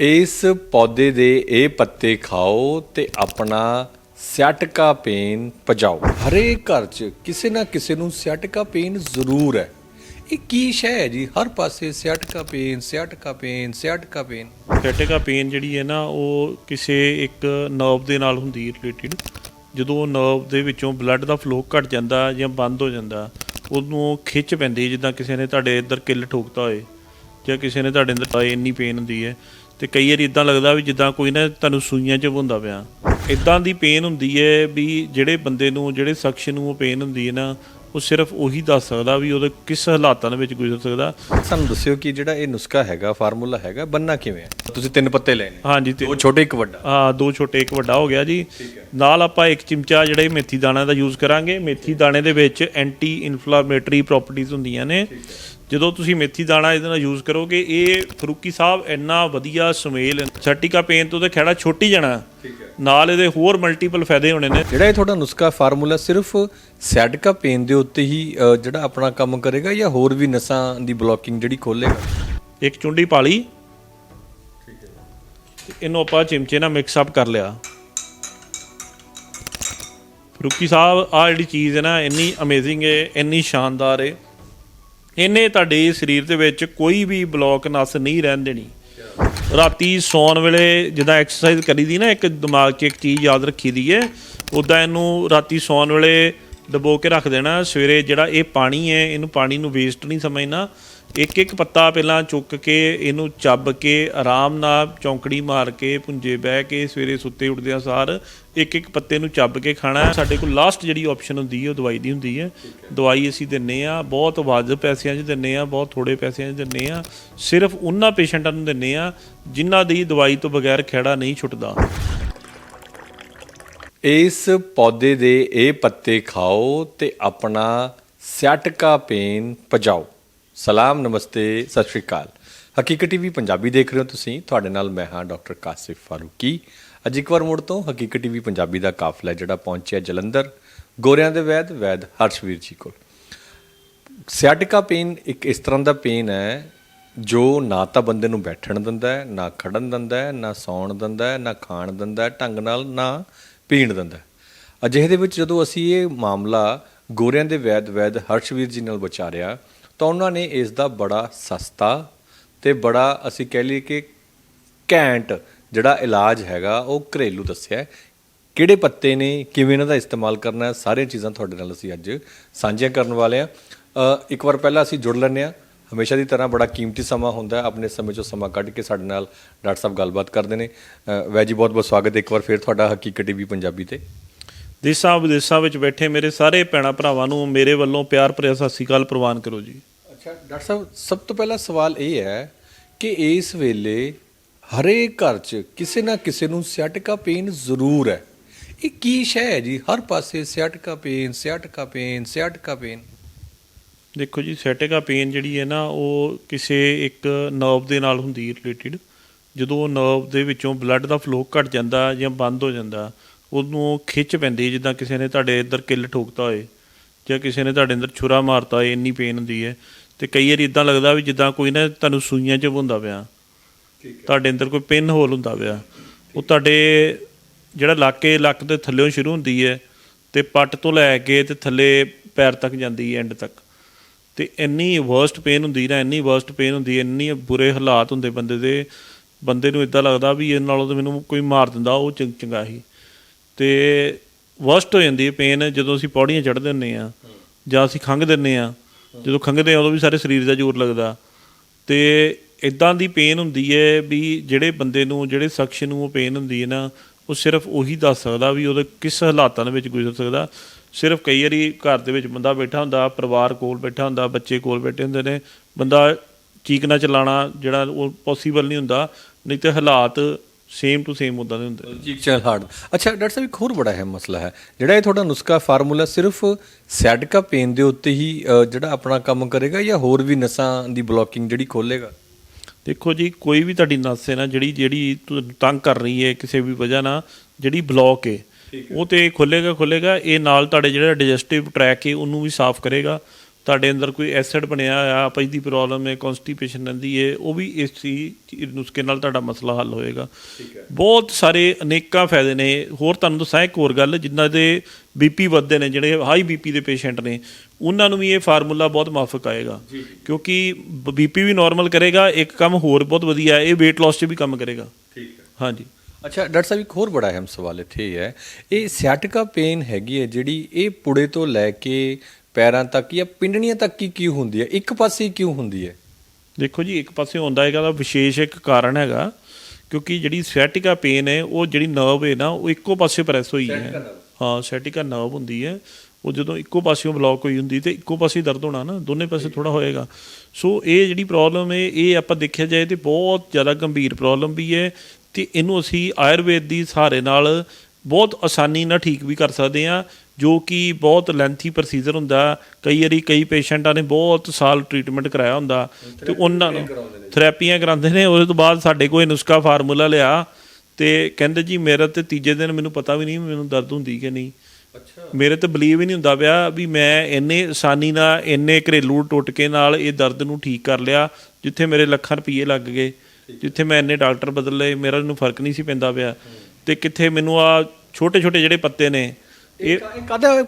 ਇਸ ਪੌਦੇ ਦੇ ਇਹ ਪੱਤੇ ਖਾਓ ਤੇ ਆਪਣਾ ਸਿਆਟਕਾ ਪੇਨ ਭਜਾਓ ਹਰੇਕ ਘਰ 'ਚ ਕਿਸੇ ਨਾ ਕਿਸੇ ਨੂੰ ਸਿਆਟਕਾ ਪੇਨ ਜ਼ਰੂਰ ਹੈ। ਇਹ ਕੀ ਸ਼ੈ ਹੈ ਜੀ? ਹਰ ਪਾਸੇ sciatica pain sciatica pain sciatica pain. Sciatica pain ਜਿਹੜੀ ਹੈ ਨਾ ਉਹ ਕਿਸੇ ਇੱਕ ਨਰਵ ਦੇ ਨਾਲ ਹੁੰਦੀ ਹੈ ਰਿਲੇਟਡ ਜਦੋਂ ਨਰਵ ਦੇ ਵਿੱਚੋਂ ਬਲੱਡ ਦਾ ਫਲੋ ਘਟ ਜਾਂਦਾ ਜਾਂ ਬੰਦ ਹੋ ਜਾਂਦਾ ਉਹਨੂੰ ਖਿੱਚ ਪੈਂਦੀ ਹੈ, ਜਿੱਦਾਂ ਕਿਸੇ ਨੇ ਤੁਹਾਡੇ ਇੱਧਰ ਕਿੱਲ ਠੋਕਤਾ ਹੋਏ ਜਾਂ ਕਿਸੇ ਨੇ ਤੁਹਾਡੇ ਅੰਦਰ ਆਏ ਇੰਨੀ ਪੇਨ ਹੁੰਦੀ ਹੈ ਤੇ ਕਈ ਵਾਰੀ ਇਦਾਂ ਲੱਗਦਾ ਵੀ ਜਿੱਦਾਂ ਕੋਈ ਨਾ ਤੁਹਾਨੂੰ ਸੂਈਆਂ 'ਚ ਹੁੰਦਾ ਪਿਆ। ਇਦਾਂ ਦੀ ਪੇਨ ਹੁੰਦੀ ਹੈ ਵੀ ਜਿਹੜੇ ਬੰਦੇ ਨੂੰ ਜਿਹੜੇ ਸ਼ਖਸ ਨੂੰ ਉਹ ਪੇਨ ਹੁੰਦੀ ਹੈ ਨਾ ਉਹ ਸਿਰਫ ਉਹੀ ਦੱਸ ਸਕਦਾ ਵੀ ਉਹਦੇ ਕਿਸ ਹਾਲਾਤਾਂ ਦੇ ਵਿੱਚ ਗੁਜ਼ਰ ਸਕਦਾ। ਸਾਨੂੰ ਦੱਸਿਓ ਕਿ ਜਿਹੜਾ ਇਹ ਨੁਸਖਾ ਹੈਗਾ ਫਾਰਮੂਲਾ ਹੈਗਾ ਬੰਨਾ ਕਿਵੇਂ ਹੈ? ਤੁਸੀਂ ਤਿੰਨ ਪੱਤੇ ਲੈਣੇ ਹਾਂਜੀ ਤੇ ਦੋ ਛੋਟੇ ਇੱਕ ਵੱਡਾ। ਆ ਦੋ ਛੋਟੇ ਇੱਕ ਵੱਡਾ ਹੋ ਗਿਆ ਜੀ। ਨਾਲ ਆਪਾਂ ਇੱਕ ਚਮਚਾ ਜਿਹੜੇ ਮੇਥੀ ਦਾਣਾ ਦਾ ਯੂਜ਼ ਕਰਾਂਗੇ। ਮੇਥੀ ਦਾਣੇ ਦੇ ਵਿੱਚ ਐਂਟੀ ਇਨਫਲੇਮੇਟਰੀ ਪ੍ਰੋਪਰਟੀਆਂ ਹੁੰਦੀਆਂ ਨੇ। ਜਦੋਂ ਤੁਸੀਂ ਮੇਥੀ ਦਾਣਾ ਇਹਦੇ ਨਾਲ ਯੂਜ਼ ਕਰੋਗੇ ਇਹ ਫਰੂਕੀ ਸਾਹਿਬ ਇੰਨਾ ਵਧੀਆ ਸਮੇਲ ਸੈਟਿਕਾ ਪੇਨ ਤੋਂ ਤੇ ਖਹਿੜਾ ਛੋਟੀ ਜਾਣਾ। ਨਾਲ ਇਹਦੇ ਹੋਰ ਮਲਟੀਪਲ ਫਾਇਦੇ ਹੋਣੇ ਨੇ। ਜਿਹੜਾ ਇਹ ਤੁਹਾਡਾ ਨੁਸਖਾ ਫਾਰਮੂਲਾ ਸਿਰਫ ਸਿਆਟਕਾ ਪੇਨ ਦੇ ਉੱਤੇ ਹੀ ਜਿਹੜਾ ਆਪਣਾ ਕੰਮ ਕਰੇਗਾ ਜਾਂ ਹੋਰ ਵੀ ਨਸਾਂ ਦੀ ਬਲੋਕਿੰਗ ਜਿਹੜੀ ਖੋਲੇਗਾ ਇੱਕ ਚੁੰਡੀ ਪਾ ਲਈ ਤੇ ਇਹਨੂੰ ਆਪਾਂ ਚਿਮਚੇ ਨਾਲ ਮਿਕਸ ਅਪ ਕਰ ਲਿਆ। ਫਰੂਕੀ ਸਾਹਿਬ ਆ ਜਿਹੜੀ ਚੀਜ਼ ਹੈ ਨਾ ਇੰਨੀ ਅਮੇਜ਼ਿੰਗ ਹੈ ਇੰਨੀ ਸ਼ਾਨਦਾਰ ਹੈ। ਇਹਨੇ ਤੁਹਾਡੇ ਸਰੀਰ ਦੇ ਵਿੱਚ ਕੋਈ ਵੀ ਬਲੌਕ ਨਸ ਨਹੀਂ ਰਹਿਣ ਦੇਣੀ। ਰਾਤੀ ਸੌਣ ਵੇਲੇ ਜਿੱਦਾਂ ਐਕਸਰਸਾਈਜ਼ ਕਰੀਦੀ ਨਾ, ਇੱਕ ਦਿਮਾਗ 'ਚ ਇੱਕ ਚੀਜ਼ ਯਾਦ ਰੱਖੀ ਦੀ ਹੈ ਉਦਾਂ ਇਹਨੂੰ ਰਾਤੀ ਸੌਣ ਵੇਲੇ ਡਬੋ ਕੇ ਰੱਖ ਦੇਣਾ। ਸਵੇਰੇ ਜਿਹੜਾ ਇਹ ਪਾਣੀ ਹੈ ਇਹਨੂੰ ਪਾਣੀ ਨੂੰ ਵੇਸਟ ਨਹੀਂ ਸਮਝਣਾ। ਇੱਕ ਇੱਕ ਪੱਤਾ ਪਹਿਲਾਂ ਚੁੱਕ ਕੇ ਇਹਨੂੰ ਚੱਬ ਕੇ ਆਰਾਮ ਨਾਲ ਚੌਂਕੜੀ ਮਾਰ ਕੇ ਪੁੰਜੇ ਬਹਿ ਕੇ ਸਵੇਰੇ ਸੁੱਤੇ ਉੱਠਦਿਆਂ ਸਾਰ ਇੱਕ ਇੱਕ ਪੱਤੇ ਨੂੰ ਚੱਬ ਕੇ ਖਾਣਾ ਸਾਡੇ ਕੋਲ ਲਾਸਟ ਜਿਹੜੀ ਆਪਸ਼ਨ ਹੁੰਦੀ ਹੈ, ਉਹ ਦਵਾਈ ਦੀ ਹੁੰਦੀ ਹੈ। ਦਵਾਈ ਅਸੀਂ ਦਿੰਨੇ ਆ, ਬਹੁਤ ਵਾਜਬ ਪੈਸਿਆਂ 'ਚ ਦਿੰਨੇ ਆ, ਬਹੁਤ ਥੋੜੇ ਪੈਸਿਆਂ 'ਚ ਦਿੰਨੇ ਆ। ਸਿਰਫ ਉਹਨਾਂ ਪੇਸ਼ੈਂਟਾਂ ਨੂੰ ਦਿੰਨੇ ਆ, ਜਿਨ੍ਹਾਂ ਦੀ ਦਵਾਈ ਤੋਂ ਬਗੈਰ ਖੇੜਾ ਨਹੀਂ ਛੁੱਟਦਾ। ਇਸ ਪੌਦੇ ਦੇ ਇਹ ਪੱਤੇ ਖਾਓ ਤੇ ਆਪਣਾ ਸਿਆਟਕਾ ਪੇਨ ਭਜਾਓ ਸਲਾਮ, ਨਮਸਤੇ, ਸਤਿ ਸ਼੍ਰੀ ਅਕਾਲ। ਹਕੀਕਤ ਟੀਵੀ ਪੰਜਾਬੀ ਦੇਖ ਰਹੇ ਹੋ ਤੁਸੀਂ। ਤੁਹਾਡੇ ਨਾਲ ਮੈਂ ਹਾਂ ਡਾਕਟਰ ਕਾਸਿਫ ਫਾਰੂਕੀ। ਅੱਜ ਇੱਕ ਵਾਰ ਮੁੜ ਤੋਂ ਹਕੀਕਤ ਟੀਵੀ ਪੰਜਾਬੀ ਦਾ ਕਾਫਲਾ ਜਿਹੜਾ ਪਹੁੰਚਿਆ ਜਲੰਧਰ, ਗੋਰਿਆਂ ਦੇ ਵੈਦ ਵੈਦ ਹਰਸ਼ਵੀਰ ਜੀ ਕੋਲ। ਸਿਆਟਿਕਾ ਪੇਨ ਇੱਕ ਇਸ ਤਰ੍ਹਾਂ ਦਾ ਪੇਨ ਹੈ, ਜੋ ਨਾ ਤਾਂ ਬੰਦੇ ਨੂੰ ਬੈਠਣ ਦਿੰਦਾ ਹੈ, ਨਾ ਖੜਨ ਦਿੰਦਾ ਹੈ, ਨਾ ਸੌਣ ਦਿੰਦਾ ਹੈ, ਨਾ ਖਾਣ ਦਿੰਦਾ ਹੈ, ਢੰਗ ਨਾਲ ਨਾ ਪੀਣ ਦਿੰਦਾ ਹੈ। ਅਜਿਹੇ ਦੇ ਵਿੱਚ ਜਦੋਂ ਅਸੀਂ ਇਹ ਮਾਮਲਾ ਗੋਰਿਆਂ ਦੇ ਵੈਦ ਵੈਦ ਹਰਸ਼ਵੀਰ ਜੀ ਨਾਲ ਵਿਚਾਰਿਆ, ਤਾਂ ਉਹਨਾਂ ਨੇ ਇਸ ਦਾ ਬੜਾ ਸਸਤਾ ਤੇ ਬੜਾ ਅਸੀਂ ਕਹਿ ਲਈਏ ਕਿ ਘੈਂਟ ਜਿਹੜਾ ਇਲਾਜ ਹੈਗਾ ਉਹ ਘਰੇਲੂ ਦੱਸਿਆ ਹੈ। ਕਿਹੜੇ ਪੱਤੇ ਨੇ ਕਿਵੇਂ ਇਹਨਾਂ ਦਾ ਇਸਤੇਮਾਲ ਕਰਨਾ ਹੈ ਸਾਰੀਆਂ ਚੀਜ਼ਾਂ ਤੁਹਾਡੇ ਨਾਲ ਅਸੀਂ ਅੱਜ ਸਾਂਝੀਆਂ ਕਰਨ ਵਾਲੇ ਆ ਇੱਕ ਵਾਰ ਪਹਿਲਾਂ ਅਸੀਂ ਜੁੜ ਲੈਂਦੇ ਆ ਹਮੇਸ਼ਾ ਦੀ ਤਰ੍ਹਾਂ ਬੜਾ ਕੀਮਤੀ ਸਮਾਂ ਹੁੰਦਾ ਹੈ। ਆਪਣੇ ਸਮੇਂ ਚੋਂ ਸਮਾਂ ਕੱਢ ਕੇ ਸਾਡੇ ਨਾਲ ਡਾਕਟਰ ਸਾਹਿਬ ਗੱਲਬਾਤ ਕਰਦੇ ਨੇ। ਅ, ਵੈ ਜੀ ਬਹੁਤ ਬਹੁਤ ਸਵਾਗਤ ਹੈ ਇੱਕ ਵਾਰ ਫਿਰ ਤੁਹਾਡਾ ਹਕੀਕਤ ਟੀਵੀ ਪੰਜਾਬੀ ਤੇ। ਦੇਸਾਂ ਵਿਦੇਸਾਂ ਵਿੱਚ ਬੈਠੇ ਮੇਰੇ ਸਾਰੇ ਭੈਣਾਂ ਭਰਾਵਾਂ ਨੂੰ ਮੇਰੇ ਵੱਲੋਂ ਪਿਆਰ ਭਰਿਆ ਸਤਿ ਸ੍ਰੀ ਅਕਾਲ ਪ੍ਰਵਾਨ ਕਰੋ ਜੀ। ਅੱਛਾ ਡਾਕਟਰ ਸਾਹਿਬ ਸਭ ਤੋਂ ਪਹਿਲਾ ਸਵਾਲ ਇਹ ਹੈ ਕਿ ਇਸ ਵੇਲੇ ਹਰੇਕ ਘਰ 'ਚ ਕਿਸੇ ਨਾ ਕਿਸੇ ਨੂੰ ਸਿਆਟਕਾ ਪੇਨ ਜ਼ਰੂਰ ਹੈ। ਇਹ ਕੀ ਸ਼ੈ ਹੈ ਜੀ? ਹਰ ਪਾਸੇ sciatica pain sciatica pain sciatica pain. ਦੇਖੋ ਜੀ ਸੈਟਿਕਾ ਪੇਨ ਜਿਹੜੀ ਹੈ ਨਾ ਉਹ ਕਿਸੇ ਇੱਕ ਨਰਵ ਦੇ ਨਾਲ ਹੁੰਦੀ ਹੈ ਰਿਲੇਟਡ। ਜਦੋਂ ਉਹ ਨਰਵ ਦੇ ਵਿੱਚੋਂ ਬਲੱਡ ਦਾ ਫਲੋ ਘਟ ਜਾਂਦਾ ਜਾਂ ਬੰਦ ਹੋ ਜਾਂਦਾ ਉਹਨੂੰ ਖਿੱਚ ਪੈਂਦੀ ਹੈ, ਜਿੱਦਾਂ ਕਿਸੇ ਨੇ ਤੁਹਾਡੇ ਇੱਧਰ ਕਿੱਲ ਠੋਕਤਾ ਹੋਏ ਜਾਂ ਕਿਸੇ ਨੇ ਤੁਹਾਡੇ ਅੰਦਰ ਛੁਰਾ ਮਾਰਤਾ ਹੋਏ ਇੰਨੀ ਪੇਨ ਹੁੰਦੀ ਹੈ। ਤੇ ਕਈ ਵਾਰੀ ਇਦਾਂ ਲੱਗਦਾ ਵੀ ਜਿੱਦਾਂ ਕੋਈ ਨਾ ਤੁਹਾਨੂੰ ਸੂਈਆਂ 'ਚ ਹੁੰਦਾ ਪਿਆ। ਤੁਹਾਡੇ ਅੰਦਰ ਕੋਈ ਪਿੰਨ ਹੋਲ ਹੁੰਦਾ ਪਿਆ। ਉਹ ਤੁਹਾਡੇ ਜਿਹੜਾ ਇਲਾਕੇ ਲੱਕ ਦੇ ਥੱਲੇੋਂ ਸ਼ੁਰੂ ਹੁੰਦੀ ਹੈ ਤੇ ਪੱਟ ਤੋਂ ਲੈ ਕੇ ਤੇ ਥੱਲੇ ਪੈਰ ਤੱਕ ਜਾਂਦੀ ਹੈ ਐਂਡ ਤੱਕ। ਤੇ ਇੰਨੀ ਵਰਸਟ ਪੇਨ ਹੁੰਦੀ ਨਾ, ਇੰਨੀ ਵਰਸਟ ਪੇਨ ਹੁੰਦੀ ਇੰਨੀ ਬੁਰੇ ਹਾਲਾਤ ਹੁੰਦੇ ਬੰਦੇ ਦੇ। ਬੰਦੇ ਨੂੰ ਇਦਾਂ ਲੱਗਦਾ ਵੀ ਇਹ ਨਾਲੋਂ ਤਾਂ ਮੈਨੂੰ ਕੋਈ ਮਾਰ ਦਿੰਦਾ, ਉਹ ਚੰਗ ਚੰਗਾ ਹੀ ਤੇ ਵਰਸਟ ਹੋ ਜਾਂਦੀ ਹੈ ਪੇਨ ਜਦੋਂ ਅਸੀਂ ਪੌੜੀਆਂ ਚੜ੍ਹਦੇ ਹੁੰਦੇ ਆ ਜਾਂ ਅਸੀਂ ਖੰਘ ਦਿੰਦੇ ਆ ਜਦੋਂ ਖੰਘਦੇ ਆ ਉਦੋਂ ਵੀ ਸਾਰੇ ਸਰੀਰ ਦਾ ਜ਼ੋਰ ਲੱਗਦਾ। ਤੇ ਇਦਾਂ ਦੀ ਪੇਨ ਹੁੰਦੀ ਹੈ ਵੀ ਜਿਹੜੇ ਬੰਦੇ ਨੂੰ, ਜਿਹੜੇ ਸ਼ਖਸ ਨੂੰ ਉਹ ਪੇਨ ਹੁੰਦੀ ਹੈ ਨਾ, ਉਹ ਸਿਰਫ ਉਹੀ ਦੱਸ ਸਕਦਾ ਵੀ ਉਹਦੇ ਕਿਸ ਹਾਲਾਤਾਂ ਦੇ ਵਿੱਚ ਗੁਜ਼ਰ ਸਕਦਾ। ਸਿਰਫ ਕਈ ਵਾਰੀ ਘਰ ਦੇ ਵਿੱਚ ਬੰਦਾ ਬੈਠਾ ਹੁੰਦਾ, ਪਰਿਵਾਰ ਕੋਲ ਬੈਠਾ ਹੁੰਦਾ, ਬੱਚੇ ਕੋਲ ਬੈਠੇ ਹੁੰਦੇ ਨੇ, ਬੰਦਾ ਚੀਕਣਾ ਚਲਾਣਾ ਜਿਹੜਾ ਉਹ ਪੋਸੀਬਲ ਨਹੀਂ ਹੁੰਦਾ, ਨਹੀਂ ਤੇ ਹਾਲਾਤ ਸੇਮ ਟੂ ਸੇਮ ਉਦਾਂ ਦੇ ਹੁੰਦੇ। ਜੀ, ਚਲ ਹਾਰਡ ਅੱਛਾ, ਡਾਕਟਰ ਸਾਹਿਬ, ਇੱਕ ਹੋਰ ਬੜਾ ਅਹਿਮ ਮਸਲਾ ਹੈ। ਜਿਹੜਾ ਇਹ ਤੁਹਾਡਾ ਨੁਸਖਾ ਫਾਰਮੂਲਾ ਸਿਰਫ ਸੈਡਕਾ ਪੇਨ ਦੇ ਉੱਤੇ ਹੀ ਜਿਹੜਾ ਆਪਣਾ ਕੰਮ ਕਰੇਗਾ ਜਾਂ ਹੋਰ ਵੀ ਨਸਾਂ ਦੀ ਬਲੋਕਿੰਗ ਜਿਹੜੀ ਖੋਲੇਗਾ ਦੇਖੋ ਜੀ ਕੋਈ ਵੀ ਤੁਹਾਡੀ ਨਸ ਹੈ ਨਾ ਜਿਹੜੀ ਜਿਹੜੀ ਤੰਗ ਕਰ ਰਹੀ ਹੈ ਕਿਸੇ ਵੀ ਵਜ੍ਹਾ ਨਾਲ ਜਿਹੜੀ ਬਲੌਕ ਹੈ ਉਹ ਤੇ ਖੁੱਲੇਗਾ ਖੁੱਲੇਗਾ ਇਹ ਨਾਲ ਤੁਹਾਡੇ ਜਿਹੜਾ ਡਾਈਜੈਸਟਿਵ ਟਰੈਕ ਹੈ ਉਹਨੂੰ ਵੀ ਸਾਫ਼ ਕਰੇਗਾ। ਤੁਹਾਡੇ ਅੰਦਰ ਕੋਈ ਐਸਿਡ ਬਣਿਆ ਆ ਅਪਚ ਦੀ ਪ੍ਰੋਬਲਮ ਹੈ ਕਨਸਟੀਪੇਸ਼ਨ ਰਹਿੰਦੀ ਹੈ ਉਹ ਵੀ ਇਸ ਚੀਜ਼ ਨੁਸਖੇ ਨਾਲ ਤੁਹਾਡਾ ਮਸਲਾ ਹੱਲ ਹੋਏਗਾ। ਬਹੁਤ ਸਾਰੇ ਅਨੇਕਾਂ ਫਾਇਦੇ ਨੇ। ਹੋਰ ਤੁਹਾਨੂੰ ਦੱਸਾਂ ਇੱਕ ਹੋਰ ਗੱਲ ਜਿਨ੍ਹਾਂ ਦੇ ਬੀਪੀ ਵੱਧਦੇ ਨੇ ਜਿਹੜੇ ਹਾਈ ਬੀਪੀ ਦੇ ਪੇਸ਼ੈਂਟ ਨੇ ਉਹਨਾਂ ਨੂੰ ਵੀ ਇਹ ਫਾਰਮੂਲਾ ਬਹੁਤ ਮਾਫਕ ਆਏਗਾ। ਕਿਉਂਕਿ ਬੀਪੀ ਵੀ ਨਾਰਮਲ ਕਰੇਗਾ ਇੱਕ ਕੰਮ ਹੋਰ ਬਹੁਤ ਵਧੀਆ ਇਹ weight loss 'ਚ ਵੀ ਕੰਮ ਕਰੇਗਾ। ਠੀਕ ਹੈ। ਹਾਂਜੀ। ਅੱਛਾ ਡਾਕਟਰ ਸਾਹਿਬ ਇੱਕ ਹੋਰ ਬੜਾ ਅਹਿਮ ਸਵਾਲ ਇੱਥੇ ਇਹ ਹੈ। ਇਹ ਸਿਆਟਿਕਾ ਪੇਨ ਹੈਗੀ ਹੈ ਜਿਹੜੀ ਇਹ ਪੁੜੇ ਤੋਂ ਲੈ ਕੇ ਪੈਰਾਂ ਤੱਕ ਜਾਂ ਪਿੰਡਣੀਆਂ ਤੱਕ ਕੀ ਕਿਉਂ ਹੁੰਦੀ ਹੈ? ਇੱਕ ਪਾਸੇ ਹੀ ਕਿਉਂ ਹੁੰਦੀ ਹੈ? ਦੇਖੋ ਜੀ ਇੱਕ ਪਾਸੇ ਹੁੰਦਾ ਹੈਗਾ ਦਾ ਵਿਸ਼ੇਸ਼ ਇੱਕ ਕਾਰਨ ਹੈਗਾ ਕਿਉਂਕਿ ਜਿਹੜੀ ਸੈਟਿਕਾ ਪੇਨ ਹੈ ਉਹ ਜਿਹੜੀ ਨਰਵ ਹੈ ਨਾ ਉਹ ਇੱਕੋ ਪਾਸੇ ਪ੍ਰੈਸ ਹੋਈ ਹੈ। ਹਾਂ ਸੈਟਿਕਾ ਨਰਵ ਹੁੰਦੀ ਹੈ। ਉਹ ਜਦੋਂ ਇੱਕੋ ਪਾਸਿਓਂ ਬਲੌਕ ਹੋਈ ਹੁੰਦੀ ਤੇ ਇੱਕੋ ਪਾਸੇ ਹੀ ਦਰਦ ਹੋਣਾ ਨਾ ਦੋਨੇ ਪਾਸੇ ਥੋੜਾ ਹੋਏਗਾ। ਸੋ ਇਹ ਜਿਹੜੀ ਪ੍ਰੋਬਲਮ ਹੈ ਇਹ ਆਪਾਂ ਦੇਖਿਆ ਜਾਏ ਤੇ ਬਹੁਤ ਜ਼ਿਆਦਾ ਗੰਭੀਰ ਪ੍ਰੋਬਲਮ ਵੀ ਹੈ ਤੇ ਇਹਨੂੰ ਅਸੀਂ ਆਯੁਰਵੇਦ ਦੀ ਸਹਾਰੇ ਨਾਲ ਬਹੁਤ ਆਸਾਨੀ ਨਾਲ ਠੀਕ ਵੀ ਕਰ ਸਕਦੇ ਆ ਜੋ ਕਿ ਬਹੁਤ ਲੈਂਥੀ ਪ੍ਰੋਸੀਜਰ ਹੁੰਦਾ। ਕਈ ਵਾਰੀ ਕਈ ਪੇਸ਼ੈਂਟਾਂ ਨੇ ਬਹੁਤ ਸਾਲ ਟ੍ਰੀਟਮੈਂਟ ਕਰਾਇਆ ਹੁੰਦਾ ਤੇ ਉਹਨਾਂ ਨੂੰ ਥੈਰੇਪੀਆਂ ਕਰਾਉਂਦੇ ਨੇ। ਉਹਦੇ ਤੋਂ ਬਾਅਦ ਸਾਡੇ ਕੋਲ ਇਹ ਨੁਸਖਾ ਫਾਰਮੂਲਾ ਲਿਆ ਤੇ ਕਹਿੰਦੇ ਜੀ ਮੇਰਾ ਤੇ ਤੀਜੇ ਦਿਨ ਮੈਨੂੰ ਪਤਾ ਵੀ ਨਹੀਂ ਮੈਨੂੰ ਦਰਦ ਹੁੰਦੀ ਕਿ ਨਹੀਂ? ਅੱਛਾ। ਮੇਰੇ ਤੇ ਬਲੀਵ ਹੀ ਨਹੀਂ ਹੁੰਦਾ ਪਿਆ ਵੀ ਮੈਂ ਇੰਨੇ ਆਸਾਨੀ ਨਾਲ ਇੰਨੇ ਘਰੇਲੂ ਟੋਟਕੇ ਨਾਲ ਇਹ ਦਰਦ ਨੂੰ ਠੀਕ ਕਰ ਲਿਆ ਜਿੱਥੇ ਮੇਰੇ ਲੱਖਾਂ ਰੁਪਏ ਲੱਗ ਗਏ ਜਿੱਥੇ ਮੈਂ ਇੰਨੇ ਡਾਕਟਰ ਬਦਲ ਲਏ ਮੇਰਾ ਨੂੰ ਫ਼ਰਕ ਨਹੀਂ ਸੀ ਪੈਂਦਾ ਪਿਆ। ਤੇ ਕਿੱਥੇ ਮੈਨੂੰ ਆ ਛੋਟੇ ਛੋਟੇ ਜਿਹੜੇ ਪੱਤੇ ਨੇ ਇਹ ਕਾਦਾ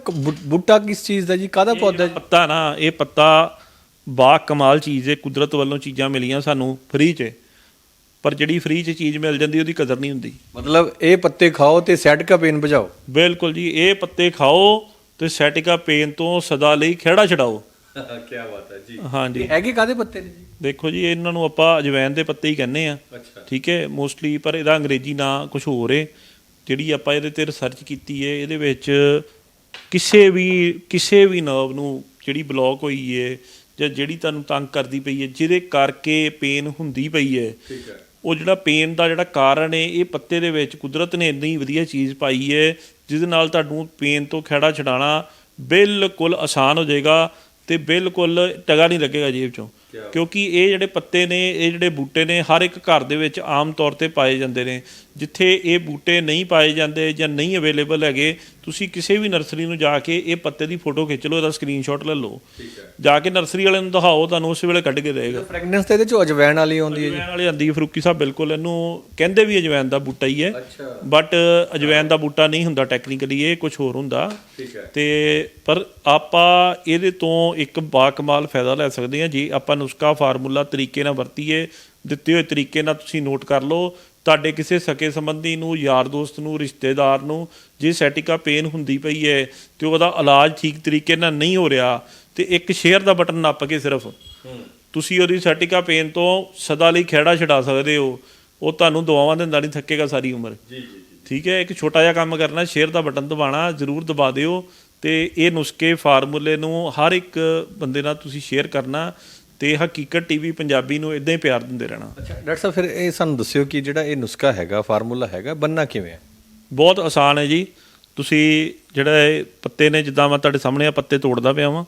ਬੂਟਾ ਕਿਸ ਚੀਜ਼ ਦਾ ਜੀ? ਕਾਦਾ ਪੌਦਾ ਪੱਤਾ ਨਾ ਇਹ ਪੱਤਾ ਬਾ ਕਮਾਲ ਚੀਜ਼ ਹੈ ਕੁਦਰਤ ਵੱਲੋਂ ਚੀਜ਼ਾਂ ਮਿਲੀਆਂ ਸਾਨੂੰ ਫ੍ਰੀ 'ਚ। ਪਰ ਜਿਹੜੀ ਫ੍ਰੀ 'ਚ ਚੀਜ਼ ਮਿਲ ਜਾਂਦੀ ਉਹਦੀ ਕਦਰ ਨਹੀਂ ਹੁੰਦੀ। ਮਤਲਬ ਇਹ ਪੱਤੇ ਖਾਓ ਤੇ ਸਿਆਟਿਕਾ ਪੇਨ ਬਚਾਓ ਬਿਲਕੁਲ ਜੀ ਇਹ ਪੱਤੇ ਖਾਓ ਤੇ ਸੈਟਿਕਾ ਪੇਨ ਤੋਂ ਸਦਾ ਲਈ ਖਿਹੜਾ ਛਡਾਓ। ਕੀ ਬਾਤ ਹੈ ਜੀ। ਹਾਂਜੀ। ਇਹ ਹੈਗੇ ਕਾਦੇ ਪੱਤੇ ਨੇ ਜੀ? ਦੇਖੋ ਜੀ ਇਹਨਾਂ ਨੂੰ ਆਪਾਂ ਅਜਵੈਨ ਦੇ ਪੱਤੇ ਹੀ ਕਹਿੰਦੇ ਆ। ਅੱਛਾ। ਠੀਕ ਹੈ ਮੋਸਟਲੀ ਪਰ ਇਹਦਾ ਅੰਗਰੇਜ਼ੀ ਨਾਂ ਕੁਝ ਹੋਰ ਏ। ਜਿਹੜੀ ਆਪਾਂ ਇਹਦੇ ਤੇ ਰਿਸਰਚ ਕੀਤੀ ਏ ਇਹਦੇ ਵਿੱਚ ਕਿਸੇ ਵੀ ਕਿਸੇ ਵੀ ਨਰਵ ਨੂੰ ਜਿਹੜੀ ਬਲੌਕ ਹੋਈ ਏ ਜਾਂ ਜਿਹੜੀ ਤੁਹਾਨੂੰ ਤੰਗ ਕਰਦੀ ਪਈ ਏ ਜਿਹਦੇ ਕਰਕੇ ਪੇਨ ਹੁੰਦੀ ਪਈ ਏ ਠੀਕ ਹੈ। ਉਹ ਜਿਹੜਾ ਪੇਨ ਦਾ ਜਿਹੜਾ ਕਾਰਨ ਏ ਇਹ ਪੱਤੇ ਦੇ ਵਿੱਚ ਕੁਦਰਤ ਨੇ ਇੰਨੀ ਵਧੀਆ ਚੀਜ਼ ਪਾਈ ਏ ਜਿਹਦੇ ਨਾਲ ਤੁਹਾਨੂੰ ਪੇਨ ਤੋਂ ਖਹਿੜਾ ਛਡਾਣਾ ਬਿਲਕੁਲ ਆਸਾਨ ਹੋ ਜਾਏਗਾ ਤੇ ਬਿਲਕੁਲ ਟਗਾ ਨਹੀਂ ਲੱਗੇਗਾ ਜੇਬ ਚੋਂ। ਕਿਉਂਕਿ ਇਹ ਜਿਹੜੇ ਪੱਤੇ ਨੇ, ਇਹ ਜਿਹੜੇ ਬੂਟੇ ਨੇ, ਹਰ ਇੱਕ ਘਰ ਦੇ ਵਿੱਚ ਆਮ ਤੌਰ ਤੇ ਪਾਏ ਜਾਂਦੇ ਨੇ। ਜਿੱਥੇ ਇਹ ਬੂਟੇ ਨਹੀਂ ਪਾਏ ਜਾਂਦੇ ਜਾਂ ਨਹੀਂ ਅਵੇਲੇਬਲ ਹੈਗੇ ਤੁਸੀਂ ਕਿਸੇ ਵੀ ਨਰਸਰੀ ਨੂੰ ਜਾ ਕੇ ਇਹ ਪੱਤੇ ਦੀ ਫੋਟੋ ਖਿੱਚ ਲਓ ਇਹਦਾ ਸਕਰੀਨਸ਼ਾਟ ਲੈ ਲਓ। ਠੀਕ ਹੈ। ਜਾ ਕੇ ਨਰਸਰੀ ਵਾਲੇ ਨੂੰ ਦਿਖਾਓ ਤੁਹਾਨੂੰ ਉਸੇ ਵੇਲੇ ਕੱਢ ਕੇ ਦੇਗਾ। ਫ੍ਰੈਗਨੈਂਸ ਤੇ ਇਹਦੇ ਚੋਂ ਅਜਵੈਨ ਵਾਲੀ ਆਉਂਦੀ ਹੈ ਜੀ। ਅਜਵੈਨ ਵਾਲੀ ਆਂਦੀ ਹੈ ਫਰੂਕੀ ਸਾਹਿਬ ਬਿਲਕੁਲ ਇਹਨੂੰ ਕਹਿੰਦੇ ਵੀ ਅਜਵੈਨ ਦਾ ਬੂਟਾ ਹੀ ਹੈ। ਅੱਛਾ। ਬਟ ਅਜਵੈਨ ਦਾ ਬੂਟਾ ਨਹੀਂ ਹੁੰਦਾ ਟੈਕਨੀਕਲੀ ਇਹ ਕੁਝ ਹੋਰ ਹੁੰਦਾ। ਠੀਕ ਹੈ। ਤੇ ਪਰ ਆਪਾਂ ਇਹਦੇ ਤੋਂ ਇੱਕ ਬਾਕਮਾਲ ਫਾਇਦਾ ਲੈ ਸਕਦੇ ਹਾਂ। ਜੇ ਆਪਾਂ ਨੁਸਖਾ ਫਾਰਮੂਲਾ ਤਰੀਕੇ ਨਾਲ ਵਰਤੀਏ ਦਿੱਤੇ ਹੋਏ ਤਰੀਕੇ ਨਾਲ ਤੁਸੀਂ ਨੋਟ ਕਰ ਲਓ ਤੁਹਾਡੇ ਕਿਸੇ ਸਕੇ ਸੰਬੰਧੀ ਨੂੰ ਯਾਰ ਦੋਸਤ ਨੂੰ ਰਿਸ਼ਤੇਦਾਰ ਨੂੰ ਜੇ ਸੈਟਿਕਾ ਪੇਨ ਹੁੰਦੀ ਪਈ ਹੈ ਤੇ ਉਹਦਾ ਇਲਾਜ ਠੀਕ ਤਰੀਕੇ ਨਾਲ ਨਹੀਂ ਹੋ ਰਿਹਾ ਤੇ ਇੱਕ ਸ਼ੇਅਰ ਦਾ ਬਟਨ ਨੱਪ ਕੇ ਸਿਰਫ। ਤੁਸੀਂ ਉਹਦੀ ਸੈਟਿਕਾ ਪੇਨ ਤੋਂ ਸਦਾ ਲਈ ਖਿਹੜਾ ਛਡਾ ਸਕਦੇ ਹੋ। ਉਹ ਤੁਹਾਨੂੰ ਦਵਾਵਾਂ ਦਿੰਦਾ ਨਹੀਂ ਥੱਕੇਗਾ ਸਾਰੀ ਉਮਰ। ਜੀ ਜੀ ਠੀਕ ਹੈ ਇੱਕ ਛੋਟਾ ਜਿਹਾ ਕੰਮ ਕਰਨਾ ਸ਼ੇਅਰ ਦਾ ਬਟਨ ਦਬਾਣਾ ਜ਼ਰੂਰ ਦਬਾ ਦਿਓ ਤੇ ਇਹ ਨੁਸਖੇ ਫਾਰਮੂਲੇ ਨੂੰ ਹਰ ਇੱਕ ਬੰਦੇ ਨਾਲ ਤੁਸੀਂ ਸ਼ੇਅਰ ਕਰਨਾ। ਤੇ ਹਕੀਕਤ ਟੀਵੀ ਪੰਜਾਬੀ ਨੂੰ ਇਦਾਂ ਹੀ ਪਿਆਰ ਦਿੰਦੇ ਰਹਿਣਾ। ਅੱਛਾ ਡਾਕਟਰ ਸਾਹਿਬ ਫਿਰ ਇਹ ਸਾਨੂੰ ਦੱਸਿਓ ਕਿ ਜਿਹੜਾ ਇਹ ਨੁਸਖਾ ਹੈਗਾ ਫਾਰਮੂਲਾ ਹੈਗਾ ਬੰਨਾ ਕਿਵੇਂ ਹੈ? ਬਹੁਤ ਆਸਾਨ ਹੈ ਜੀ। ਤੁਸੀਂ ਜਿਹੜਾ ਇਹ ਪੱਤੇ ਨੇ ਜਿੱਦਾਂ ਮੈਂ ਤੁਹਾਡੇ ਸਾਹਮਣੇ ਆ ਪੱਤੇ ਤੋੜਦਾ ਪਿਆ ਵਾਂ।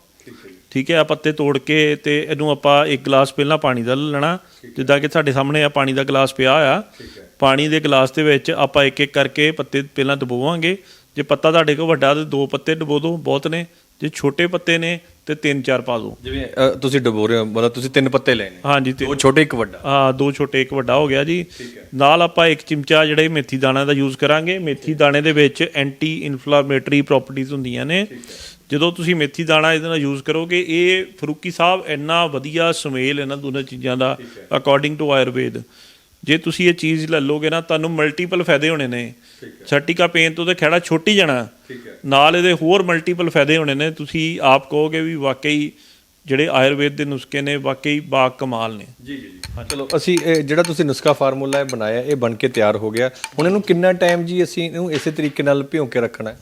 ਠੀਕ ਹੈ ਆ ਪੱਤੇ ਤੋੜ ਕੇ ਤੇ ਇਹਨੂੰ ਆਪਾਂ ਇੱਕ ਗਲਾਸ ਪਹਿਲਾਂ ਪਾਣੀ ਦਾ ਲੈਣਾ। ਜਿੱਦਾਂ ਕਿ ਤੁਹਾਡੇ ਸਾਹਮਣੇ ਆ ਪਾਣੀ ਦਾ ਗਲਾਸ ਪਿਆ ਆ। ਠੀਕ ਹੈ ਪਾਣੀ ਦੇ ਗਲਾਸ ਦੇ ਵਿੱਚ ਆਪਾਂ ਇੱਕ ਇੱਕ ਕਰਕੇ ਪੱਤੇ ਪਹਿਲਾਂ ਡਬੋਵਾਂਗੇ ਜੇ ਪੱਤਾ ਤੁਹਾਡੇ ਕੋਲ ਵੱਡਾ ਤੇ ਦੋ ਪੱਤੇ ਡਬੋ ਦਿਓ ਬਹੁਤ ਨੇ। ਜੇ ਛੋਟੇ ਪੱਤੇ ਨੇ ਤੇ ਤਿੰਨ ਚਾਰ ਪਾ ਦਿਓ ਜਿਵੇਂ ਅ, ਤੁਸੀਂ ਡਬੋ ਰਹੇ ਹੋ ਮਤਲਬ ਤੁਸੀਂ ਤਿੰਨ ਪੱਤੇ ਲੈਣੇ ਹਾਂਜੀ ਤੇ ਦੋ ਛੋਟੇ ਇੱਕ ਵੱਡਾ। ਆ ਦੋ ਛੋਟੇ ਇੱਕ ਵੱਡਾ ਹੋ ਗਿਆ ਜੀ। ਨਾਲ ਆਪਾਂ ਇੱਕ ਚਮਚਾ ਜਿਹੜੇ ਮੇਥੀ ਦਾਣਾ ਦਾ ਯੂਜ਼ ਕਰਾਂਗੇ। ਮੇਥੀ ਦਾਣੇ ਦੇ ਵਿੱਚ ਐਂਟੀ ਇਨਫਲੇਮੇਟਰੀ ਪ੍ਰੋਪਰਟੀਆਂ ਹੁੰਦੀਆਂ ਨੇ। ਜਦੋਂ ਤੁਸੀਂ ਮੇਥੀ ਦਾਣਾ ਇਹਦੇ ਨਾਲ ਯੂਜ਼ ਕਰੋਗੇ ਇਹ ਫਰੂਕੀ ਸਾਹਿਬ ਇੰਨਾ ਵਧੀਆ ਸਮੇਲ ਇਹਨਾਂ ਦੋਨਾਂ ਚੀਜ਼ਾਂ ਦਾ ਅਕੋਰਡਿੰਗ ਟੂ ਆਯੁਰਵੇਦ ਜੇ ਤੁਸੀਂ ਇਹ ਚੀਜ਼ ਲੈ ਲੋਗੇ ਨਾ ਤੁਹਾਨੂੰ ਮਲਟੀਪਲ ਫਾਇਦੇ ਹੋਣੇ ਨੇ। ਸੈਟਿਕਾ ਪੇਨ ਤੋਂ ਤੇ ਖੜਾ ਛੋਟੀ ਜਾਣਾ। ਠੀਕ ਹੈ। ਨਾਲ ਇਹਦੇ ਹੋਰ ਮਲਟੀਪਲ ਫਾਇਦੇ ਹੋਣੇ ਨੇ। ਤੁਸੀਂ ਆਪ ਕਹੋਗੇ ਵੀ ਵਾਕਈ ਜਿਹੜੇ ਆਯੁਰਵੇਦ ਦੇ ਨੁਸਖੇ ਨੇ ਵਾਕਈ ਬਾ ਕਮਾਲ ਨੇ। ਜੀ ਜੀ ਜੀ। ਚਲੋ ਅਸੀਂ ਇਹ ਜਿਹੜਾ ਤੁਸੀਂ ਨੁਸਖਾ ਫਾਰਮੂਲਾ ਇਹ ਬਣਾਇਆ ਇਹ ਬਣ ਕੇ ਤਿਆਰ ਹੋ ਗਿਆ। ਹੁਣ ਇਹਨੂੰ ਕਿੰਨਾ ਟਾਈਮ ਜੀ ਅਸੀਂ ਇਹਨੂੰ ਇਸੇ ਤਰੀਕੇ ਨਾਲ ਭਿਉਂ ਕੇ ਰੱਖਣਾ ਹੈ?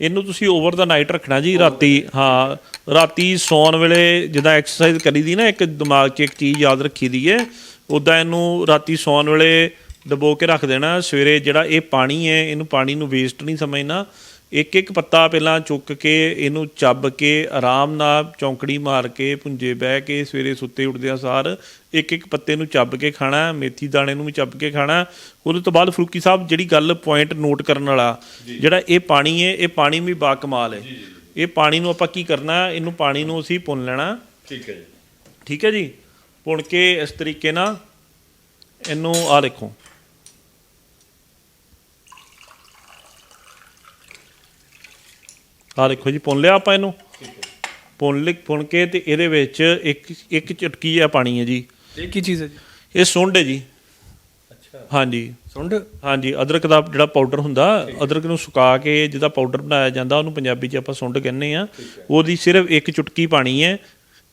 ਇਹਨੂੰ ਤੁਸੀਂ ਓਵਰ ਦਾ ਨਾਈਟ ਰੱਖਣਾ ਜੀ ਰਾਤੀ। ਹਾਂ ਰਾਤੀ ਸੌਣ ਵੇਲੇ ਜਿੱਦਾਂ ਐਕਸਰਸਾਈਜ਼ ਕਰੀਦੀ ਨਾ ਇੱਕ ਦਿਮਾਗ 'ਚ ਇੱਕ ਚੀਜ਼ ਯਾਦ ਰੱਖੀ ਦੀ ਹੈ ਉਦਾਂ ਇਹਨੂੰ ਰਾਤੀ ਸੌਣ ਵੇਲੇ ਡਬੋ ਕੇ ਰੱਖ ਦੇਣਾ। ਸਵੇਰੇ ਜਿਹੜਾ ਇਹ ਪਾਣੀ ਹੈ ਇਹਨੂੰ ਪਾਣੀ ਨੂੰ ਵੇਸਟ ਨਹੀਂ ਸਮਝਣਾ। ਇੱਕ ਇੱਕ ਪੱਤਾ ਪਹਿਲਾਂ ਚੁੱਕ ਕੇ ਇਹਨੂੰ ਚੱਬ ਕੇ ਆਰਾਮ ਨਾਲ ਚੌਂਕੜੀ ਮਾਰ ਕੇ ਪੁੰਜੇ ਬਹਿ ਕੇ ਸਵੇਰੇ ਸੁੱਤੇ ਉੱਠਦਿਆਂ ਸਾਰ ਇੱਕ ਇੱਕ ਪੱਤੇ ਨੂੰ ਚੱਬ ਕੇ ਖਾਣਾ ਮੇਥੀ ਦਾਣੇ ਨੂੰ ਵੀ ਚੱਬ ਕੇ ਖਾਣਾ। ਉਹਦੇ ਤੋਂ ਬਾਅਦ ਫਰੂਕੀ ਸਾਹਿਬ ਜਿਹੜੀ ਗੱਲ ਪੁਆਇੰਟ ਨੋਟ ਕਰਨ ਵਾਲਾ ਜਿਹੜਾ ਇਹ ਪਾਣੀ ਹੈ ਇਹ ਪਾਣੀ ਵੀ ਬਾ ਕਮਾਲ ਹੈ ਇਹ ਪਾਣੀ ਨੂੰ ਆਪਾਂ ਕੀ ਕਰਨਾ ਇਹਨੂੰ ਪਾਣੀ ਨੂੰ ਅਸੀਂ ਭੁੰਨ ਲੈਣਾ। ਠੀਕ ਹੈ ਜੀ। ਠੀਕ ਹੈ ਜੀ? ਭੁੰਨ ਕੇ ਇਸ ਤਰੀਕੇ ਨਾਲ ਇਹਨੂੰ ਆ ਦੇਖੋ। ਆ ਦੇਖੋ ਜੀ ਭੁੰਨ ਲਿਆ ਆਪਾਂ ਇਹਨੂੰ। ਭੁੰਨ ਲਿ ਭੁੰਨ ਕੇ ਤੇ ਇਹਦੇ ਵਿੱਚ ਇੱਕ ਇੱਕ ਚਟਕੀ ਆ ਪਾਣੀ ਹੈ ਜੀ। ਇਹ ਕੀ ਚੀਜ਼ ਹੈ ਜੀ? ਇਹ ਸੁੰਡ ਹੈ ਜੀ। ਅੱਛਾ। ਹਾਂਜੀ। ਸੁੰਡ? ਹਾਂਜੀ ਅਦਰਕ ਦਾ ਜਿਹੜਾ ਪਾਊਡਰ ਹੁੰਦਾ ਅਦਰਕ ਨੂੰ ਸੁਕਾ ਕੇ ਜਿਹਦਾ ਪਾਊਡਰ ਬਣਾਇਆ ਜਾਂਦਾ ਉਹਨੂੰ ਪੰਜਾਬੀ 'ਚ ਆਪਾਂ ਸੁੰਡ ਕਹਿੰਦੇ ਆ ਉਹਦੀ ਸਿਰਫ ਇੱਕ ਚੁਟਕੀ ਪਾਣੀ ਹੈ।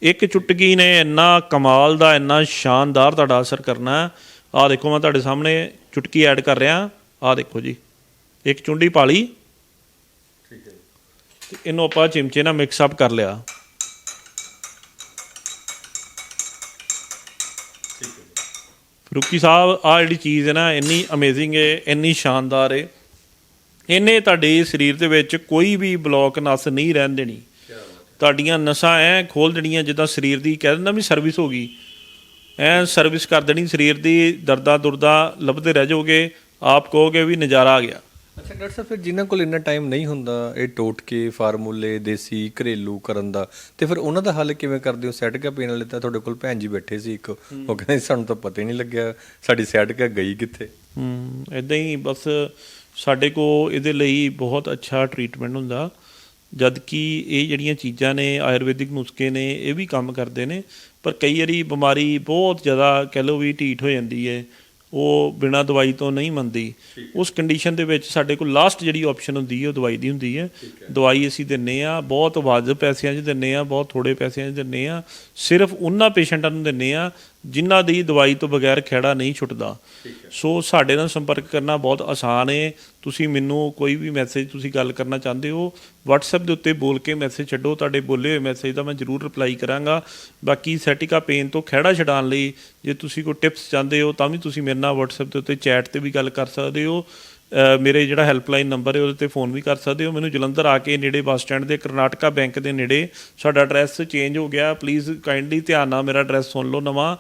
ਇੱਕ ਚੁਟਕੀ ਨੇ ਇੰਨਾ ਕਮਾਲ ਦਾ ਇੰਨਾ ਸ਼ਾਨਦਾਰ ਤੁਹਾਡਾ ਅਸਰ ਕਰਨਾ। ਆ ਦੇਖੋ ਮੈਂ ਤੁਹਾਡੇ ਸਾਹਮਣੇ ਚੁਟਕੀ ਐਡ ਕਰ ਰਿਹਾ। ਆ ਦੇਖੋ ਜੀ ਇੱਕ ਚੁੰਡੀ ਪਾ ਲਈ। ਠੀਕ ਹੈ ਤੇ ਇਹਨੂੰ ਆਪਾਂ ਚਿਮਚੇ ਨਾਲ ਮਿਕਸ ਅਪ ਕਰ ਲਿਆ। ਫਰੂਕੀ ਸਾਹਿਬ ਆ ਜਿਹੜੀ ਚੀਜ਼ ਹੈ ਨਾ ਇੰਨੀ ਅਮੇਜ਼ਿੰਗ ਹੈ ਇੰਨੀ ਸ਼ਾਨਦਾਰ ਹੈ। ਇਹਨੇ ਤੁਹਾਡੇ ਸਰੀਰ ਦੇ ਵਿੱਚ ਕੋਈ ਵੀ ਬਲੌਕ ਨਸ ਨਹੀਂ ਰਹਿਣ ਦੇਣੀ। ਤੁਹਾਡੀਆਂ ਨਸਾਂ ਐ ਖੋਲ ਦੇਣੀਆਂ ਜਿੱਦਾਂ ਸਰੀਰ ਦੀ ਕਹਿ ਦਿੰਦਾ ਵੀ ਸਰਵਿਸ ਹੋ ਗਈ। ਐ ਸਰਵਿਸ ਕਰ ਦੇਣੀ ਸਰੀਰ ਦੀ ਦਰਦਾਂ ਦੁਰਦਾ ਲੱਭਦੇ ਰਹਿ ਜਾਓਗੇ ਆਪ ਕਹੋਗੇ ਵੀ ਨਜ਼ਾਰਾ ਆ ਗਿਆ। ਅੱਛਾ ਡਾਕਟਰ ਸਾਹਿਬ ਫਿਰ ਜਿਨ੍ਹਾਂ ਕੋਲ ਇੰਨਾ ਟਾਈਮ ਨਹੀਂ ਹੁੰਦਾ ਇਹ ਟੋਟਕੇ ਫਾਰਮੂਲੇ ਦੇਸੀ ਘਰੇਲੂ ਕਰਨ ਦਾ ਤੇ ਫਿਰ ਉਹਨਾਂ ਦਾ ਹੱਲ ਕਿਵੇਂ ਕਰਦੇ ਹੋ? ਸੈਟਕਾ ਪੀਣ ਵਾਲੇ ਤਾਂ ਤੁਹਾਡੇ ਕੋਲ ਭੈਣ ਜੀ ਬੈਠੇ ਸੀ ਇੱਕ। ਉਹ ਕਹਿੰਦੇ ਸਾਨੂੰ ਤਾਂ ਪਤਾ ਹੀ ਨਹੀਂ ਲੱਗਿਆ ਸਾਡੀ ਸੈਟਕਾ ਗਈ ਕਿੱਥੇ? ਹੂੰ ਇਦਾਂ ਹੀ ਬਸ ਸਾਡੇ ਕੋ ਇਹਦੇ ਲਈ ਬਹੁਤ ਅੱਛਾ ਟ੍ਰੀਟਮੈਂਟ ਹੁੰਦਾ। ਜਦ ਕਿ ਇਹ ਜਿਹੜੀਆਂ ਚੀਜ਼ਾਂ ਨੇ ਆਯੁਰਵੈਦਿਕ ਨੁਸਖੇ ਨੇ ਇਹ ਵੀ ਕੰਮ ਕਰਦੇ ਨੇ ਪਰ ਕਈ ਵਾਰੀ ਬਿਮਾਰੀ ਬਹੁਤ ਜ਼ਿਆਦਾ ਕਹਿ ਲਓ ਵੀ ਢੀਠ ਹੋ ਜਾਂਦੀ ਹੈ ਉਹ ਬਿਨਾਂ ਦਵਾਈ ਤੋਂ ਨਹੀਂ ਮੰਨਦੀ। ਉਸ ਕੰਡੀਸ਼ਨ ਦੇ ਵਿੱਚ ਸਾਡੇ ਕੋਲ ਲਾਸਟ ਜਿਹੜੀ ਆਪਸ਼ਨ ਹੁੰਦੀ ਹੈ ਉਹ ਦਵਾਈ ਦੀ ਹੁੰਦੀ ਹੈ। ਦਵਾਈ ਅਸੀਂ ਦਿੰਨੇ ਆ ਬਹੁਤ ਵਾਜਬ ਪੈਸਿਆਂ 'ਚ ਦਿੰਨੇ ਆ ਬਹੁਤ ਥੋੜੇ ਪੈਸਿਆਂ 'ਚ ਦਿੰਨੇ ਆ ਸਿਰਫ ਉਹਨਾਂ ਪੇਸ਼ੈਂਟਾਂ ਨੂੰ ਦਿੰਨੇ ਆ ਜਿਨ੍ਹਾਂ ਦੀ ਦਵਾਈ ਤੋਂ ਬਗੈਰ ਖਹਿੜਾ ਨਹੀਂ ਛੁੱਟਦਾ। ਸੋ ਸਾਡੇ ਨਾਲ ਸੰਪਰਕ ਕਰਨਾ ਬਹੁਤ ਆਸਾਨ ਹੈ ਤੁਸੀਂ ਮੈਨੂੰ ਕੋਈ ਵੀ ਮੈਸੇਜ ਤੁਸੀਂ ਗੱਲ ਕਰਨਾ ਚਾਹੁੰਦੇ ਹੋ WhatsApp ਦੇ ਉੱਤੇ ਬੋਲ ਕੇ ਮੈਸੇਜ ਛੱਡੋ ਤੁਹਾਡੇ ਬੋਲੇ ਹੋਏ ਮੈਸੇਜ ਦਾ ਮੈਂ ਜ਼ਰੂਰ ਰਿਪਲਾਈ ਕਰਾਂਗਾ। ਬਾਕੀ ਸੈਟਿਕਾ ਪੇਨ ਤੋਂ ਖਹਿੜਾ ਛਡਾਉਣ ਲਈ ਜੇ ਤੁਸੀਂ ਕੋਈ ਟਿਪਸ ਚਾਹੁੰਦੇ ਹੋ ਤਾਂ ਵੀ ਤੁਸੀਂ ਮੇਰੇ ਨਾਲ WhatsApp ਦੇ ਉੱਤੇ ਚੈਟ ਤੇ ਵੀ ਗੱਲ ਕਰ ਸਕਦੇ ਹੋ। ਮੇਰੇ ਜਿਹੜਾ ਹੈਲਪਲਾਈਨ ਨੰਬਰ ਹੈ, ਉਹਦੇ ਤੇ ਫੋਨ ਵੀ ਕਰ ਸਕਦੇ ਹੋ। ਮੈਨੂੰ ਜਲੰਧਰ ਆ ਕੇ ਨੇੜੇ ਬੱਸ ਸਟੈਂਡ ਦੇ ਕਰਨਾਟਕਾ ਬੈਂਕ ਦੇ ਨੇੜੇ ਸਾਡਾ ਐਡਰੈਸ ਚੇਂਜ ਹੋ ਗਿਆ। ਪਲੀਜ਼ ਕਾਈਂਡਲੀ ਧਿਆਨ ਨਾਲ ਮੇਰਾ ਐਡਰੈਸ ਸੁਣ ਲਓ ਨਵਾਂ।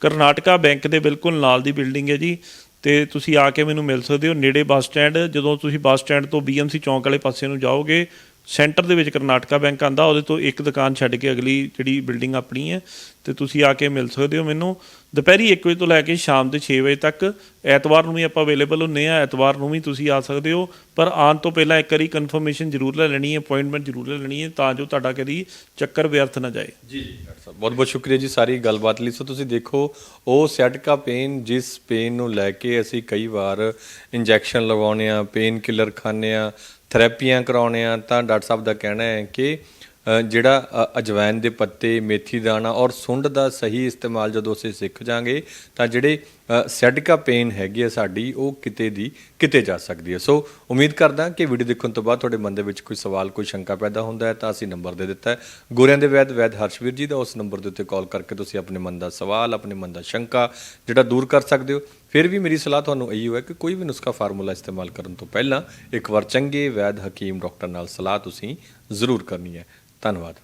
ਕਰਨਾਟਕਾ ਬੈਂਕ ਦੇ ਬਿਲਕੁਲ ਨਾਲ ਦੀ ਬਿਲਡਿੰਗ ਹੈ ਜੀ। ਤੇ ਤੁਸੀਂ ਆ ਕੇ ਮੈਨੂੰ ਮਿਲ ਸਕਦੇ ਹੋ ਨੇੜੇ ਬੱਸ ਸਟੈਂਡ ਜਦੋਂ ਤੁਸੀਂ ਬੱਸ ਸਟੈਂਡ ਤੋਂ ਬੀਐਮਸੀ ਚੌਂਕ ਵਾਲੇ ਪਾਸੇ ਨੂੰ ਜਾਓਗੇ ਸੈਂਟਰ ਦੇ ਵਿੱਚ ਕਰਨਾਟਕਾ ਬੈਂਕ ਆਂਦਾ ਉਹਦੇ ਤੋਂ ਇੱਕ ਦੁਕਾਨ ਛੱਡ ਕੇ ਅਗਲੀ ਜਿਹੜੀ ਬਿਲਡਿੰਗ ਆਪਣੀ ਹੈ, ਤੇ ਤੁਸੀਂ ਆ ਕੇ ਮਿਲ ਸਕਦੇ ਹੋ ਮੈਨੂੰ। ਦੁਪਹਿਰੀ 1 ਵਜੇ ਤੋਂ ਲੈ ਕੇ ਸ਼ਾਮ ਦੇ 6 ਵਜੇ ਤੱਕ, ਐਤਵਾਰ ਨੂੰ ਵੀ ਆਪਾਂ ਅਵੇਲੇਬਲ ਹੁੰਨੇ ਆ, ਐਤਵਾਰ ਨੂੰ ਵੀ ਤੁਸੀਂ ਆ ਸਕਦੇ ਹੋ। ਪਰ ਆਉਣ ਤੋਂ ਪਹਿਲਾਂ ਇੱਕ ਵਾਰੀ ਕਨਫਰਮੇਸ਼ਨ ਜ਼ਰੂਰ ਲੈ ਲੈਣੀ ਹੈ ਅਪਾਇੰਟਮੈਂਟ ਜ਼ਰੂਰ ਲੈ ਲੈਣੀ ਹੈ, ਤਾਂ ਜੋ ਤੁਹਾਡਾ ਕਦੀ ਚੱਕਰ ਵਿਅਰਥ ਨਾ ਜਾਏ। ਜੀ ਜੀ, ਡਾਕਟਰ ਸਾਹਿਬ, ਬਹੁਤ ਬਹੁਤ ਸ਼ੁਕਰੀਆ ਜੀ ਸਾਰੀ ਗੱਲਬਾਤ ਲਈ। ਸੋ ਤੁਸੀਂ ਦੇਖੋ, ਉਹ ਸੈਟਕਾ ਪੇਨ, ਜਿਸ ਪੇਨ ਨੂੰ ਲੈ ਕੇ ਅਸੀਂ ਕਈ ਵਾਰ ਇੰਜੈਕਸ਼ਨ ਲਗਾਉਣੇ ਆ ਪੇਨ ਕਿਲਰ ਖਾਂਦੇ ਆ ਥੈਰੇਪੀਆਂ ਕਰਾਉਣੇ ਆ, ਤਾਂ ਡਾਕਟਰ ਸਾਹਿਬ ਦਾ ਕਹਿਣਾ ਹੈ ਕਿ ਜਿਹੜਾ ਅਜਵਾਇਨ ਦੇ ਪੱਤੇ, ਮੇਥੀ ਦਾਣਾ ਔਰ ਸੁੰਡ ਦਾ ਸਹੀ ਇਸਤੇਮਾਲ ਜਦੋਂ ਅਸੀਂ ਸਿੱਖ ਜਾਾਂਗੇ, ਤਾਂ ਜਿਹੜੇ ਸੈਟਿਕਾ ਪੇਨ ਹੈਗੀ ਹੈ ਸਾਡੀ, ਉਹ ਕਿਤੇ ਦੀ, ਕਿਤੇ ਜਾ ਸਕਦੀ ਹੈ। ਸੋ ਉਮੀਦ ਕਰਦਾ ਕਿ ਵੀਡੀਓ ਦੇਖਣ ਤੋਂ ਬਾਅਦ ਤੁਹਾਡੇ ਮਨ ਦੇ ਵਿੱਚ ਕੋਈ ਸਵਾਲ, ਕੋਈ ਸ਼ੰਕਾ ਪੈਦਾ ਹੁੰਦਾ ਹੈ, ਤਾਂ ਅਸੀਂ ਨੰਬਰ ਦੇ ਦਿੱਤਾ ਹੈ। ਗੋਰਿਆਂ ਦੇ ਵੈਦ ਵੈਦ ਹਰਸ਼ਵੀਰ ਜੀ ਦਾ ਉਸ ਨੰਬਰ ਦੇ ਉੱਤੇ ਕਾਲ ਕਰਕੇ ਤੁਸੀਂ ਆਪਣੇ ਮਨ ਦਾ ਸਵਾਲ, ਆਪਣੇ ਮਨ ਦਾ ਸ਼ੰਕਾ, ਜਿਹੜਾ ਦੂਰ ਕਰ ਸਕਦੇ ਹੋ ਫਿਰ ਵੀ ਮੇਰੀ ਸਲਾਹ ਤੁਹਾਨੂੰ ਇਹੀ ਹੋਇਆ ਕਿ ਕੋਈ ਵੀ ਨੁਸਖਾ ਫਾਰਮੂਲਾ ਇਸਤੇਮਾਲ ਕਰਨ ਤੋਂ ਪਹਿਲਾਂ ਇੱਕ ਵਾਰ ਚੰਗੇ ਵੈਦ ਹਕੀਮ ਡਾਕਟਰ ਨਾਲ ਸਲਾਹ ਤੁਸੀਂ ਜ਼ਰੂਰ ਕਰਨੀ ਹੈ। ਧੰਨਵਾਦ।